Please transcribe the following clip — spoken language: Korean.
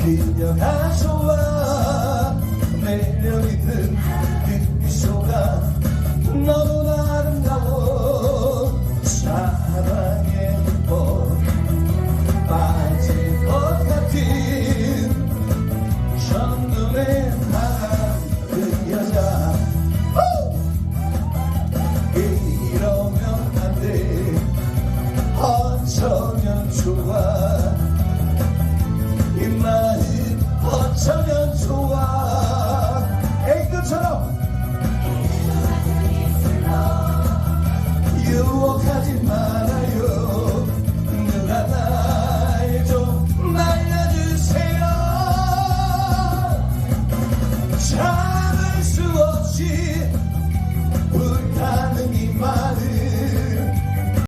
그녀가 좋아 매력 있는 그 미소가 너무나 아름다워. 사랑에 못 빠질 것 같은 첫눈에 반한 그 여자. 이러면 안돼. 어쩌면 좋아 천연수와 애교처럼 유혹하지 마.